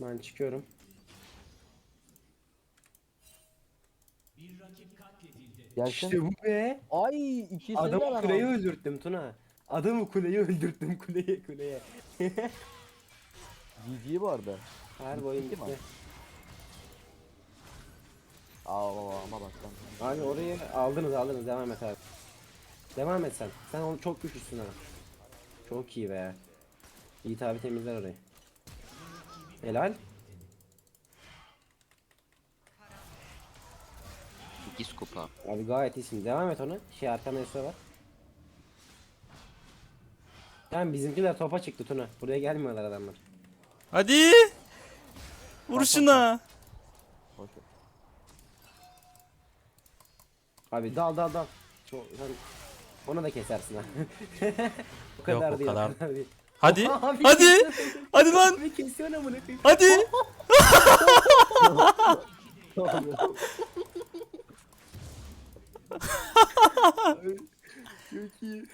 Ben çıkıyorum. Gelsin. İşte bu be. Ay ikisini de Adamı kuleyi aldım. öldürttüm Tuna. Adamı kuleyi öldürttüm kuleye kuleye. GG bu arada. Her boyun Bitti mi? bitti. Aa ama bak lan. Abi orayı aldınız aldınız devam et abi. Devam et sen. Sen onu çok güçlüsün ha. Çok iyi be. Yiğit abi temizler orayı. Helal. 8 kupa. Abi gayet iyisin. Devam et onu. Şey arkanda Esra var. Tamam bizimkiler topa çıktı Tuna. Buraya gelmiyorlar adamlar. Hadi. Vur şuna. Abi dal dal dal. Çok, sen ona da kesersin ha. o kadar Yok, o değil. kadar. değil. Hadi. Abi, Hadi. Hadi lan. Abi kesiyor amına koyayım. Hadi. Çok iyi.